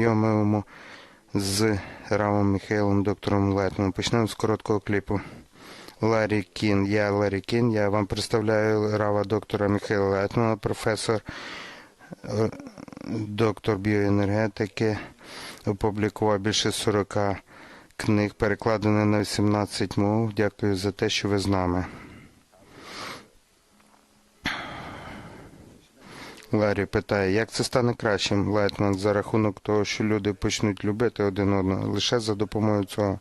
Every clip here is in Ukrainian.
Знайомимо з Равом Михайлом, доктором Летманом. Почнемо з короткого кліпу. Ларі Кін. Я Ларі Кін. Я вам представляю Рава доктора Михайла Летмана, професор, е, доктор біоенергетики. Опублікував більше 40 книг, перекладено на 18 мов. Дякую за те, що ви з нами. Ларі питає, як це стане кращим, Лайтман, за рахунок того, що люди почнуть любити один одного лише за допомогою цього.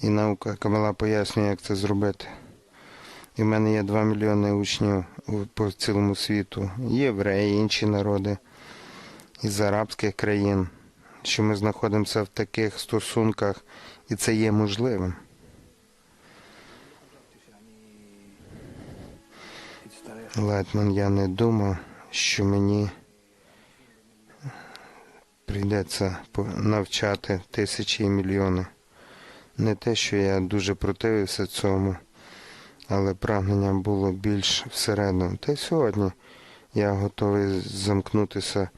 І наука Камила пояснює, як це зробити. І в мене є 2 мільйони учнів по цілому світу, євреї, інші народи із арабських країн, що ми знаходимося в таких стосунках, і це є можливим. Лайтман, я не думав, що мені прийдеться навчати тисячі і мільйони. Не те, що я дуже противився цьому, але прагнення було більш всередину. Та й сьогодні я готовий замкнутися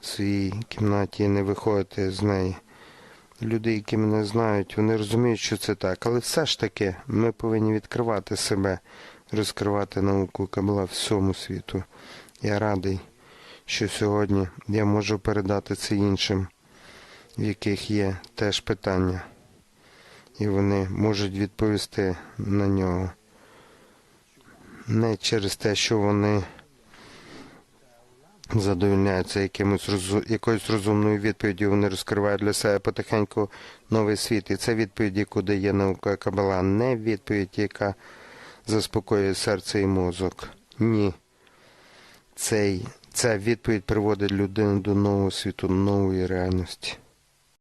в своїй кімнаті і не виходити з неї. Люди, які мене знають, вони розуміють, що це так. Але все ж таки ми повинні відкривати себе, розкривати науку, яка була всьому світу. Я радий, що сьогодні я можу передати це іншим, в яких є теж питання, і вони можуть відповісти на нього. Не через те, що вони задовольняються якимось якоюсь розумною відповіддю, вони розкривають для себе потихеньку новий світ. І це відповідь, яку дає наука Кабала, не відповідь, яка заспокоює серце і мозок. Ні. Цей, ця відповідь приводить людину до нового світу, нової реальності.